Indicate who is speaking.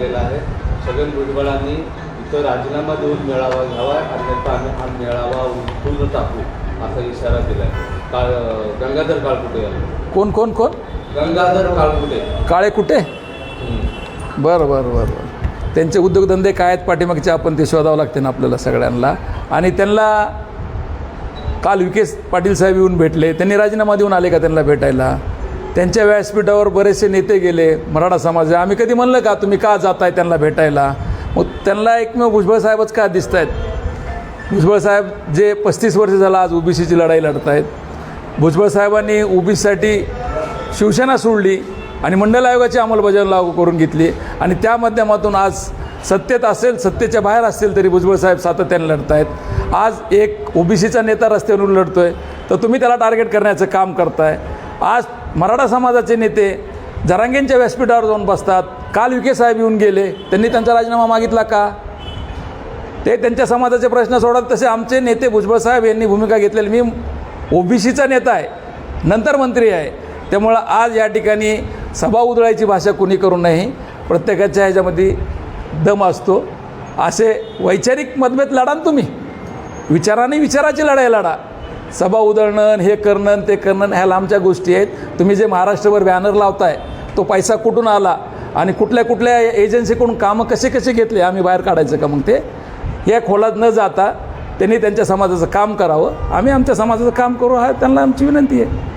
Speaker 1: लागलेला आहे. छगन भुजबळांनी इथं राजीनामा देऊन मेळावा घ्यावा अन्यथा आम्ही हा मेळावा उठून टाकू असा इशारा दिला आहे काळ गंगाधर काळकुटे यांनी
Speaker 2: कोण कोण कोण?
Speaker 1: गंगाधर काळकुटे
Speaker 2: काळे कुठे. बरं बरं बरं बरं. त्यांचे उद्योगधंदे काय आहेत पाठीमागचे? आपण ते शोधावं लागते ना आपल्याला सगळ्यांना. आणि त्यांना काल विके पाटील साहेब येऊन भेटले. त्यांनी राजीनामा देऊन आले का त्यांना भेटायला? त्यांच्या व्यासपीठावर बरेचसे नेते गेले मराठा समाज आम्ही कधी म्हणलं का तुम्ही का जाताय त्यांना भेटायला? मग त्यांना एकमेव भुजबळ साहेबच का दिसत आहेत भुजबळ साहेब जे पस्तीस वर्ष झालं आज ओबीसीची लढाई लढत आहेत भुजबळ साहेबांनी ओबीसीसाठी शिवसेना सोडली आणि मंडल आयोगाची अंमलबजावणी लागू करून घेतली. आणि त्या माध्यमातून आज सत्तेत असेल सत्तेच्या बाहेर असतील तरी भुजबळ साहेब सातत्याने लढत आहेत आज एक ओबीसीचा नेता रस्त्यावरून लढतो आहे तर तुम्ही त्याला टार्गेट करण्याचं काम करताय. आज मराठा समाजाचे नेते जरांगेंच्या व्यासपीठावर जाऊन बसतात. काल विखे साहेब येऊन गेले. त्यांनी त्यांचा राजीनामा मागितला का? ते त्यांच्या समाजाचे प्रश्न सोडत तसे आमचे नेते भुजबळ साहेब यांनी भूमिका घेतलेली. मी ओबीसीचा नेता आहे. नंतर मंत्री आहे. त्यामुळं आज या ठिकाणी सभा उधळायची भाषा कुणी करू नये. प्रत्येकाच्या ह्याच्यामध्ये दम असतो. असे वैचारिक मतभेद लढा ना तुम्ही. विचाराने विचाराची लढाई लढा. सभा उधळणं हे करणं ते करणं ह्या लांबच्या गोष्टी आहेत. तुम्ही जे महाराष्ट्रभर बॅनर लावताय तो पैसा कुठून आला आणि कुठल्या कुठल्या एजन्सीकडून कामं कसे कसे घेतले आम्ही बाहेर काढायचं का मग ते? या खोलात न जाता त्यांनी त्यांच्या समाजाचं काम करावं. आम्ही आमच्या समाजाचं काम करू हा त्यांना आमची विनंती आहे.